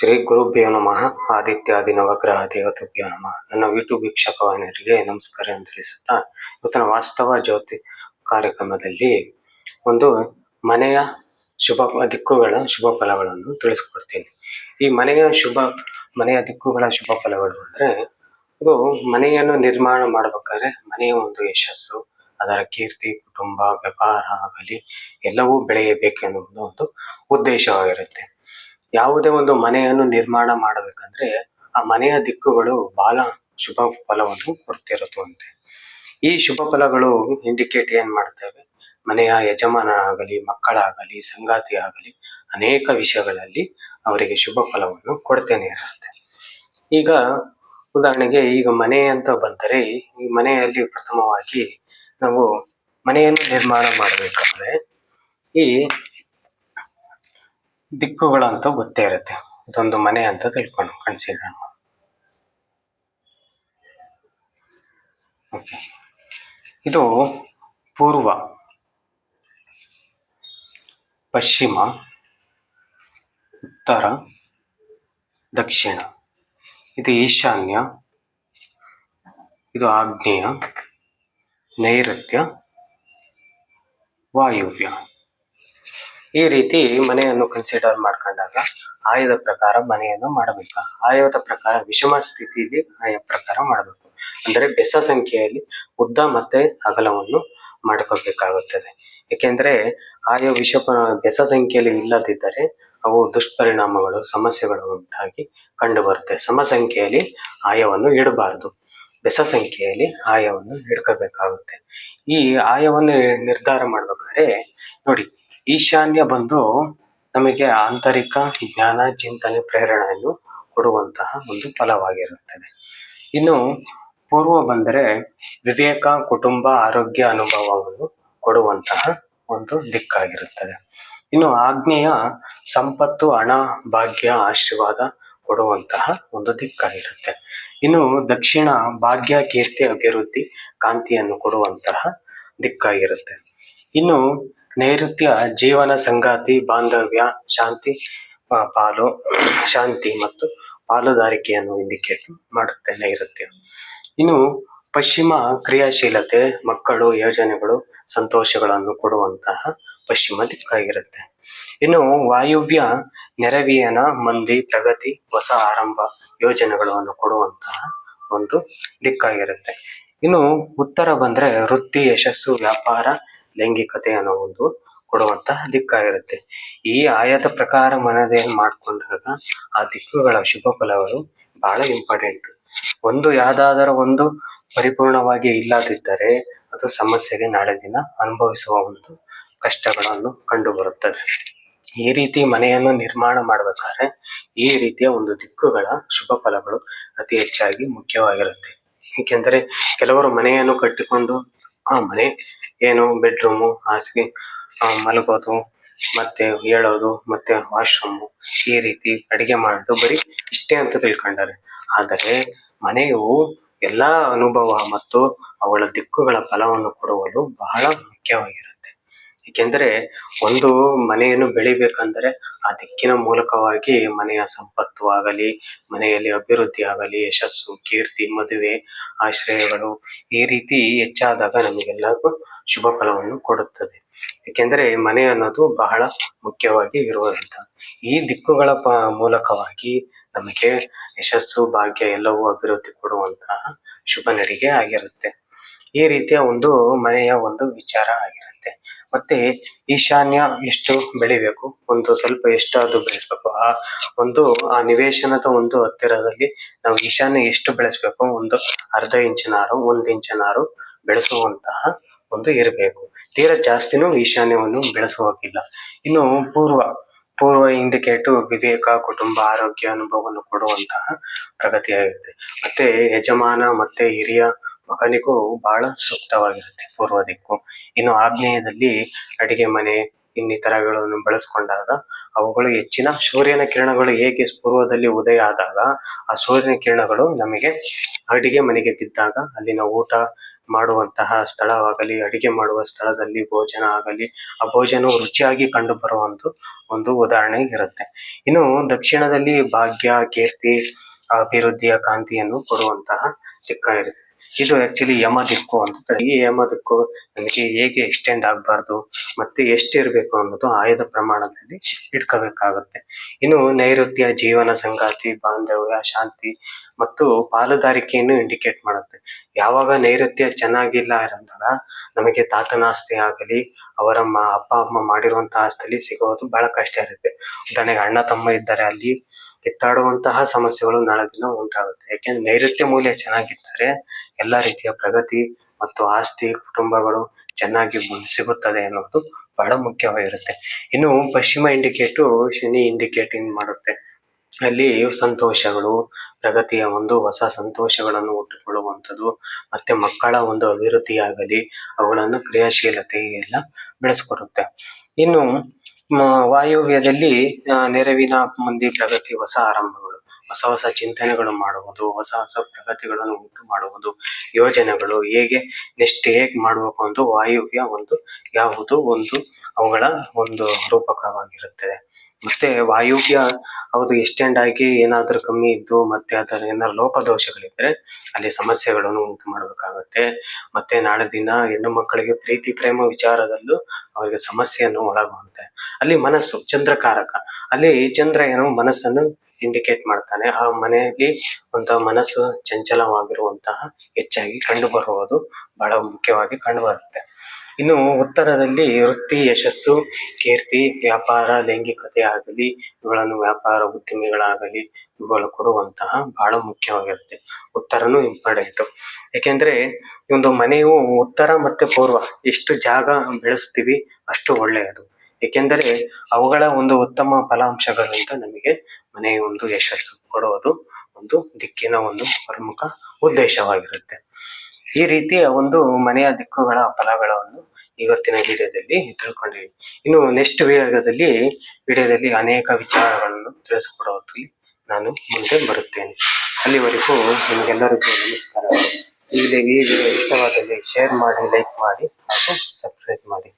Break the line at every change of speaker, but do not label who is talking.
ಶ್ರೀ ಗುರುಭ್ಯೋ ನಮಃ. ಆದಿತ್ಯಾದಿ ನವಗ್ರಹ ದೇವತೆಭ್ಯೋ ನಮಃ. ನನ್ನ ಯೂಟ್ಯೂಬ್ ವೀಕ್ಷಕವನಿಗೆ ನಮಸ್ಕಾರ ಅಂತ ತಿಳಿಸುತ್ತಾ ಇವತ್ತಿನ ವಾಸ್ತವ ಜ್ಯೋತಿ ಕಾರ್ಯಕ್ರಮದಲ್ಲಿ ಒಂದು ಮನೆಯ ಶುಭ ದಿಕ್ಕುಗಳ ಶುಭ ಫಲಗಳನ್ನು ತಿಳಿಸ್ಕೊಡ್ತೀನಿ. ಈ ಮನೆಯ ಶುಭ, ಮನೆಯ ದಿಕ್ಕುಗಳ ಶುಭ ಫಲಗಳು ಅಂದ್ರೆ ಇದು ಮನೆಯನ್ನು ನಿರ್ಮಾಣ ಮಾಡಬೇಕಾದ್ರೆ ಮನೆಯ ಒಂದು ಯಶಸ್ಸು, ಅದರ ಕೀರ್ತಿ, ಕುಟುಂಬ ವ್ಯಾಪಾರ ಆಗಲಿ, ಎಲ್ಲವೂ ಬೆಳೆಯಬೇಕೆನ್ನುವುದು ಒಂದು ಉದ್ದೇಶವಾಗಿರುತ್ತೆ. ಯಾವುದೇ ಒಂದು ಮನೆಯನ್ನು ನಿರ್ಮಾಣ ಮಾಡಬೇಕಂದ್ರೆ ಆ ಮನೆಯ ದಿಕ್ಕುಗಳು ಬಹಳ ಶುಭ ಫಲವನ್ನು ಕೊಡ್ತಿರುತ್ತವಂತೆ ಈ ಶುಭ ಫಲಗಳು ಇಂಡಿಕೇಟ್ ಏನ್ ಮಾಡ್ತೇವೆ? ಮನೆಯ ಯಜಮಾನ ಆಗಲಿ ಮಕ್ಕಳಾಗಲಿ ಸಂಗಾತಿ ಆಗಲಿ ಅನೇಕ ವಿಷಯಗಳಲ್ಲಿ ಅವರಿಗೆ ಶುಭ ಫಲವನ್ನು ಕೊಡ್ತೇನೆ ಇರುತ್ತೆ. ಈಗ ಉದಾಹರಣೆಗೆ ಈಗ ಮನೆ ಅಂತ ಬಂದರೆ ಈ ಮನೆಯಲ್ಲಿ ಪ್ರಥಮವಾಗಿ ನಾವು ಮನೆಯನ್ನು ನಿರ್ಮಾಣ ಮಾಡಬೇಕಾದ್ರೆ ಈ ದಿಕ್ಕುಗಳಂತ ಗೊತ್ತೇ ಇರುತ್ತೆ. ಇದೊಂದು ಮನೆ ಅಂತ ತಿಳ್ಕೊಂಡು ಕನ್ಸಿಡರ್ ಇದು ಪೂರ್ವ. ಪಶ್ಚಿಮ. ಉತ್ತರ. ದಕ್ಷಿಣ. ಇದು ಈಶಾನ್ಯ. ಇದು ಆಗ್ನೇಯ. ನೈಋತ್ಯ. ವಾಯುವ್ಯ. ಈ ರೀತಿ ಮನೆಯನ್ನು ಕನ್ಸಿಡರ್ ಮಾಡ್ಕೊಂಡಾಗ ಆಯದ ಪ್ರಕಾರ ಮನೆಯನ್ನು ಮಾಡಬೇಕು. ಆಯದ ಪ್ರಕಾರ ವಿಷಮ ಸ್ಥಿತಿಯಲ್ಲಿ ಆಯ ಪ್ರಕಾರ ಮಾಡಬೇಕು. ಅಂದರೆ ಬೆಸ ಸಂಖ್ಯೆಯಲ್ಲಿ ಉದ್ದ ಮತ್ತೆ ಅಗಲವನ್ನು ಮಾಡ್ಕೋಬೇಕಾಗುತ್ತದೆ ಏಕೆಂದ್ರೆ ಆಯ ವಿಷ ಬೆಸ ಸಂಖ್ಯೆಯಲ್ಲಿ ಇಲ್ಲದಿದ್ದರೆ ಅವು ದುಷ್ಪರಿಣಾಮಗಳು, ಸಮಸ್ಯೆಗಳು ಉಂಟಾಗಿ ಕಂಡು ಬರುತ್ತೆ ಸಮ ಸಂಖ್ಯೆಯಲ್ಲಿ ಆಯವನ್ನು ಇಡಬಾರದು. ಬೆಸ ಸಂಖ್ಯೆಯಲ್ಲಿ ಆಯವನ್ನು ಹಿಡ್ಕೋಬೇಕಾಗುತ್ತೆ. ಈ ಆಯವನ್ನು ನಿರ್ಧಾರ ಮಾಡ್ಬೇಕಾದ್ರೆ ನೋಡಿ ಈಶಾನ್ಯ ಬಂದು ನಮಗೆ ಆಂತರಿಕ ಜ್ಞಾನ, ಚಿಂತನೆ ಪ್ರೇರಣೆಯನ್ನು ಕೊಡುವಂತಹ ಒಂದು ಫಲವಾಗಿರುತ್ತದೆ. ಇನ್ನು ಪೂರ್ವ ಬಂದರೆ ವಿವೇಕ, ಕುಟುಂಬ, ಆರೋಗ್ಯ ಅನುಭವವನ್ನು ಕೊಡುವಂತಹ ಒಂದು ದಿಕ್ಕಾಗಿರುತ್ತದೆ. ಇನ್ನು ಆಗ್ನೇಯ ಸಂಪತ್ತು, ಹಣ, ಭಾಗ್ಯ, ಆಶೀರ್ವಾದ ಕೊಡುವಂತಹ ಒಂದು ದಿಕ್ಕಾಗಿರುತ್ತೆ. ಇನ್ನು ದಕ್ಷಿಣ ಭಾಗ್ಯ, ಕೀರ್ತಿ, ಅಭಿವೃದ್ಧಿ, ಕಾಂತಿಯನ್ನು ಕೊಡುವಂತಹ ದಿಕ್ಕಾಗಿರುತ್ತೆ. ಇನ್ನು ನೈಋತ್ಯ ಜೀವನ ಸಂಗಾತಿ, ಬಾಂಧವ್ಯ, ಶಾಂತಿ ಪಾಲು, ಶಾಂತಿ ಮತ್ತು ಪಾಲುದಾರಿಕೆಯನ್ನು ಇಂಡಿಕೇಟ್ ಮಾಡುತ್ತೆ ನೈಋತ್ಯ. ಇನ್ನು ಪಶ್ಚಿಮ ಕ್ರಿಯಾಶೀಲತೆ, ಮಕ್ಕಳು, ಯೋಜನೆಗಳು, ಸಂತೋಷಗಳನ್ನು ಕೊಡುವಂತಹ ಪಶ್ಚಿಮ ದಿಕ್ಕಾಗಿರುತ್ತೆ ಇನ್ನು ವಾಯುವ್ಯ ನೆರವಿಯನ ಮಂದಿ, ಪ್ರಗತಿ, ಹೊಸ ಆರಂಭ ಯೋಜನೆಗಳನ್ನು ಕೊಡುವಂತಹ ಒಂದು ದಿಕ್ಕಾಗಿರುತ್ತೆ. ಇನ್ನು ಉತ್ತರ ಬಂದ್ರೆ ವೃತ್ತಿ, ಯಶಸ್ಸು, ವ್ಯಾಪಾರ ಲೈಂಗಿಕತೆ ಅನ್ನೋ ಒಂದು ಕೊಡುವಂತಹ ದಿಕ್ಕಾಗಿರುತ್ತೆ. ಈ ಆಯಾತ ಪ್ರಕಾರ ಮನದೇನು ಮಾಡ್ಕೊಂಡಾಗ ಆ ದಿಕ್ಕುಗಳ ಶುಭ ಫಲಗಳು ಬಹಳ ಇಂಪಾರ್ಟೆಂಟ್ ಒಂದು ಯಾವ್ದಾದರೂ ಒಂದು ಪರಿಪೂರ್ಣವಾಗಿ ಇಲ್ಲದಿದ್ದರೆ ಅದು ಸಮಸ್ಯೆಗೆ ನಾಳೆ ದಿನ ಅನುಭವಿಸುವ ಒಂದು ಕಷ್ಟಗಳನ್ನು ಕಂಡುಬರುತ್ತದೆ. ಈ ರೀತಿ ಮನೆಯನ್ನು ನಿರ್ಮಾಣ ಮಾಡಬೇಕಾದ್ರೆ ಈ ರೀತಿಯ ಒಂದು ದಿಕ್ಕುಗಳ ಶುಭ ಫಲಗಳು ಅತಿ ಹೆಚ್ಚಾಗಿ ಮುಖ್ಯವಾಗಿರುತ್ತೆ. ಏಕೆಂದರೆ ಕೆಲವರು ಮನೆಯನ್ನು ಕಟ್ಟಿಕೊಂಡು ಆ ಮನೆ ಏನು ಬೆಡ್ರೂಮು ಹಾಸಿಗೆ ಮಲಗೋದು, ಮತ್ತೆ ಹೇಳೋದು, ಮತ್ತೆ ವಾಶ್ರೂಮ್ ಈ ರೀತಿ ಅಡಿಗೆ ಮಾಡೋದು ಬರೀ ಇಷ್ಟೇ ಅಂತ ತಿಳ್ಕೊಂಡಾರೆ ಆದರೆ ಮನೆಯು ಎಲ್ಲಾ ಅನುಭವ ಮತ್ತು ಅವಳ ದಿಕ್ಕುಗಳ ಫಲವನ್ನು ಕೊಡುವುದು ಬಹಳ ಮುಖ್ಯವಾಗಿರುತ್ತೆ. ಏಕೆಂದರೆ ಒಂದು ಮನೆಯನ್ನು ಬೆಳಿಬೇಕಂದರೆ ಆ ದಿಕ್ಕಿನ ಮೂಲಕವಾಗಿ ಮನೆಯ ಸಂಪತ್ತು ಆಗಲಿ, ಮನೆಯಲ್ಲಿ ಅಭಿವೃದ್ಧಿ ಆಗಲಿ, ಯಶಸ್ಸು, ಕೀರ್ತಿ, ಮದುವೆ, ಆಶ್ರಯಗಳು ಈ ರೀತಿ ಹೆಚ್ಚಾದಾಗ ನಮಗೆಲ್ಲರಿಗೂ ಶುಭ ಫಲವನ್ನು ಕೊಡುತ್ತದೆ. ಏಕೆಂದರೆ ಮನೆ ಅನ್ನೋದು ಬಹಳ ಮುಖ್ಯವಾಗಿ ಇರುವಂತ ಈ ದಿಕ್ಕುಗಳ ಪ ಮೂಲಕವಾಗಿ ನಮಗೆ ಯಶಸ್ಸು, ಭಾಗ್ಯ ಎಲ್ಲವೂ ಅಭಿವೃದ್ಧಿ ಕೊಡುವಂತಹ ಶುಭ ನಡಿಗೆ ಆಗಿರುತ್ತೆ. ಈ ರೀತಿಯ ಒಂದು ಮನೆಯ ಒಂದು ವಿಚಾರ ಆಗಿರುತ್ತೆ ಮತ್ತೆ ಈಶಾನ್ಯ ಎಷ್ಟು ಬೆಳಿಬೇಕು? ಒಂದು ಸ್ವಲ್ಪ ಎಷ್ಟಾದ್ರು ಬೆಳೆಸ್ಬೇಕು. ಆ ಒಂದು, ಆ ನಿವೇಶನದ ಒಂದು ಹತ್ತಿರದಲ್ಲಿ ನಾವು ಈಶಾನ್ಯ ಎಷ್ಟು ಬೆಳೆಸ್ಬೇಕು? ಒಂದು ಅರ್ಧ ಇಂಚಿನಾರು, ಒಂದು ಇಂಚಿನಾರು ಬೆಳೆಸುವಂತಹ ಒಂದು ಇರಬೇಕು. ತೀರಾ ಜಾಸ್ತಿನೂ ಈಶಾನ್ಯವನ್ನು ಬೆಳೆಸುವಾಗಿಲ್ಲ ಇನ್ನು ಪೂರ್ವ ಪೂರ್ವ ಇಂಡಿಕೇಟು ವಿವೇಕ ಕುಟುಂಬ ಆರೋಗ್ಯ ಅನುಭವವನ್ನು ಕೊಡುವಂತಹ ಪ್ರಗತಿಯಾಗಿರುತ್ತೆ ಮತ್ತೆ ಯಜಮಾನ, ಮತ್ತೆ ಹಿರಿಯ ಮಗನಿಗೂ ಬಹಳ ಸೂಕ್ತವಾಗಿರುತ್ತೆ ಪೂರ್ವ ದಿಕ್ಕು ಇನ್ನು ಆಗ್ನೇಯದಲ್ಲಿ ಅಡಿಗೆ ಮನೆ, ಇನ್ನಿತರಗಳನ್ನು ಬಳಸ್ಕೊಂಡಾಗ ಅವುಗಳು ಹೆಚ್ಚಿನ ಸೂರ್ಯನ ಕಿರಣಗಳು ಹೇಗೆ ಪೂರ್ವದಲ್ಲಿ ಉದಯ ಆದಾಗ ಆ ಸೂರ್ಯನ ಕಿರಣಗಳು ನಮಗೆ ಅಡಿಗೆ ಮನೆಗೆ ಬಿದ್ದಾಗ ಅಲ್ಲಿನ ಊಟ ಮಾಡುವಂತಹ ಸ್ಥಳವಾಗಲಿ, ಅಡಿಗೆ ಮಾಡುವ ಸ್ಥಳದಲ್ಲಿ ಭೋಜನ ಆಗಲಿ, ಆ ಭೋಜನವು ರುಚಿಯಾಗಿ ಕಂಡು ಬರುವಂತ ಒಂದು ಉದಾಹರಣೆ ಇರುತ್ತೆ. ಇನ್ನು ದಕ್ಷಿಣದಲ್ಲಿ ಭಾಗ್ಯ, ಕೀರ್ತಿ, ಅಭಿವೃದ್ಧಿಯ ಕಾಂತಿಯನ್ನು ಕೊಡುವಂತಹ ಚಿಕ್ಕ ಇರುತ್ತೆ. ಇದು ಆಕ್ಚುಲಿ ಯಮ ದಿಕ್ಕು ಅಂತ. ಈ ಯಮ ದಿಕ್ಕು ನಮಗೆ ಹೇಗೆ ಎಕ್ಸ್ಟೆಂಡ್ ಆಗಬಾರ್ದು ಮತ್ತೆ ಎಷ್ಟಿರಬೇಕು ಅನ್ನೋದು ಆಯದ ಪ್ರಮಾಣದಲ್ಲಿ ಇಟ್ಕೋಬೇಕಾಗುತ್ತೆ. ಇನ್ನು ನೈಋತ್ಯ ಜೀವನ ಸಂಗಾತಿ, ಬಾಂಧವ್ಯ, ಶಾಂತಿ ಮತ್ತು ಪಾಲುದಾರಿಕೆಯನ್ನು ಇಂಡಿಕೇಟ್ ಮಾಡುತ್ತೆ. ಯಾವಾಗ ನೈಋತ್ಯ ಚೆನ್ನಾಗಿಲ್ಲ ಇರಂದಾಗ ನಮಗೆ ತಾತನ ಆಸ್ತಿ ಆಗಲಿ, ಅವರ ಅಪ್ಪ, ಅಮ್ಮ ಮಾಡಿರುವಂತಹ ಆಸ್ತಿಲಿ ಸಿಗೋದು ಬಹಳ ಕಷ್ಟ ಇರುತ್ತೆ. ಉದಾಹರಣೆಗೆ ಅಣ್ಣ ತಮ್ಮ ಇದ್ದಾರೆ ಅಲ್ಲಿ ಕಿತ್ತಾಡುವಂತಹ ಸಮಸ್ಯೆಗಳು ನಾಳೆ ದಿನ ಉಂಟಾಗುತ್ತೆ. ಯಾಕೆಂದ್ರೆ ನೈಋತ್ಯ ಮೌಲ್ಯ ಚೆನ್ನಾಗಿದ್ದರೆ ಎಲ್ಲಾ ರೀತಿಯ ಪ್ರಗತಿ ಮತ್ತು ಆಸ್ತಿ, ಕುಟುಂಬಗಳು ಚೆನ್ನಾಗಿ ಸಿಗುತ್ತದೆ ಅನ್ನೋದು ಬಹಳ ಮುಖ್ಯವಾಗಿರುತ್ತೆ. ಇನ್ನು ಪಶ್ಚಿಮ ಇಂಡಿಕೇಟು ಶನಿ ಇಂಡಿಕೇಟಿಂಗ್ ಮಾಡುತ್ತೆ. ಅಲ್ಲಿ ಸಂತೋಷಗಳು, ಪ್ರಗತಿಯ ಒಂದು ಹೊಸ ಸಂತೋಷಗಳನ್ನು ಹುಟ್ಟುಕೊಳ್ಳುವಂಥದ್ದು, ಮತ್ತೆ ಮಕ್ಕಳ ಒಂದು ಅಭಿವೃದ್ಧಿಯಾಗಲಿ, ಅವುಗಳನ್ನು ಕ್ರಿಯಾಶೀಲತೆ ಎಲ್ಲ ಬೆಳೆಸ್ಕೊಡುತ್ತೆ. ಇನ್ನು ವಾಯುವ್ಯದಲ್ಲಿ ನೆರವಿನ ಮಂದಿ ಪ್ರಗತಿ, ಹೊಸ ಆರಂಭಗಳು, ಹೊಸ ಹೊಸ ಚಿಂತನೆಗಳು ಮಾಡುವುದು, ಹೊಸ ಹೊಸ ಪ್ರಗತಿಗಳನ್ನು ಉಂಟು ಮಾಡುವುದು, ಯೋಜನೆಗಳು ಹೇಗೆ, ನೆಕ್ಸ್ಟ್ ಹೇಗೆ ಮಾಡಬೇಕು ಅಂತ ವಾಯುವ್ಯ ಒಂದು, ಯಾವುದು ಒಂದು, ಅವುಗಳ ಒಂದು ರೂಪಕವಾಗಿರುತ್ತದೆ ಮತ್ತೆ ವಾಯುವ್ಯ ಹೌದು ಎಕ್ಸ್ಟೆಂಡ್ ಆಗಿ ಏನಾದ್ರೂ ಕಮ್ಮಿ ಇದ್ದು ಮತ್ತೆ ಅದರ ಏನಾದ್ರು ಲೋಪದೋಷಗಳಿದ್ರೆ ಅಲ್ಲಿ ಸಮಸ್ಯೆಗಳನ್ನು ಉಂಟು ಮಾಡಬೇಕಾಗುತ್ತೆ. ಮತ್ತೆ ನಾಳೆ ದಿನ ಹೆಣ್ಣು ಮಕ್ಕಳಿಗೆ ಪ್ರೀತಿ, ಪ್ರೇಮ ವಿಚಾರದಲ್ಲೂ ಅವರಿಗೆ ಸಮಸ್ಯೆಯನ್ನು ಒಳಗುವಂತೆ ಅಲ್ಲಿ ಮನಸ್ಸು ಚಂದ್ರಕಾರಕ. ಅಲ್ಲಿ ಚಂದ್ರ ಏನು ಮನಸ್ಸನ್ನು ಇಂಡಿಕೇಟ್ ಮಾಡ್ತಾನೆ. ಆ ಮನೆಯಲ್ಲಿ ಒಂದು ಮನಸ್ಸು ಚಂಚಲವಾಗಿರುವಂತಹ ಹೆಚ್ಚಾಗಿ ಕಂಡು ಬರುವುದು ಬಹಳ ಮುಖ್ಯವಾಗಿ ಕಂಡು ಬರುತ್ತೆ ಇನ್ನು ಉತ್ತರದಲ್ಲಿ ವೃತ್ತಿ, ಯಶಸ್ಸು, ಕೀರ್ತಿ, ವ್ಯಾಪಾರ, ಲೈಂಗಿಕತೆ ಆಗಲಿ, ಇವುಗಳನ್ನು ವ್ಯಾಪಾರ ಉದ್ಯಮಿಗಳಾಗಲಿ ಇವುಗಳು ಕೊಡುವಂತಹ ಬಹಳ ಮುಖ್ಯವಾಗಿರುತ್ತೆ. ಉತ್ತರನು ಇಂಪಾರ್ಟೆಂಟ್ ಯಾಕೆಂದ್ರೆ ಒಂದು ಮನೆಯು ಉತ್ತರ ಮತ್ತೆ ಪೂರ್ವ, ಎಷ್ಟು ಜಾಗ ಬೆಳೆಸ್ತೀವಿ ಅಷ್ಟು ಒಳ್ಳೆಯದು. ಏಕೆಂದರೆ ಅವುಗಳ ಒಂದು ಉತ್ತಮ ಫಲಾಂಶಗಳಿಂದ ನಮಗೆ ಮನೆಯ ಒಂದು ಯಶಸ್ಸು ಕೊಡುವುದು ಒಂದು ದಿಕ್ಕಿನ ಒಂದು ಪ್ರಮುಖ ಉದ್ದೇಶವಾಗಿರುತ್ತೆ. ಈ ರೀತಿಯ ಒಂದು ಮನೆಯ ದಿಕ್ಕುಗಳ ಫಲಗಳನ್ನು ಇವತ್ತಿನ ವಿಡಿಯೋದಲ್ಲಿ ತಿಳ್ಕೊಂಡಿವಿ. ಇನ್ನು ನೆಕ್ಸ್ಟ್ ವಿಡಿಯೋದಲ್ಲಿ ವಿಡಿಯೋದಲ್ಲಿ ಅನೇಕ ವಿಚಾರಗಳನ್ನು ತಿಳಿಸ್ಕೊಡೋದ್ರಲ್ಲಿ ನಾನು ಮುಂದೆ ಬರುತ್ತೇನೆ. ಅಲ್ಲಿವರೆಗೂ ನಿಮಗೆಲ್ಲರಿಗೂ ನಮಸ್ಕಾರ. ಈ ಈ ವಿಡಿಯೋ ಇಷ್ಟವಾದಲ್ಲಿ ಶೇರ್ ಮಾಡಿ ಲೈಕ್ ಮಾಡಿ ಹಾಗೂ ಸಬ್ಸ್ಕ್ರೈಬ್ ಮಾಡಿ.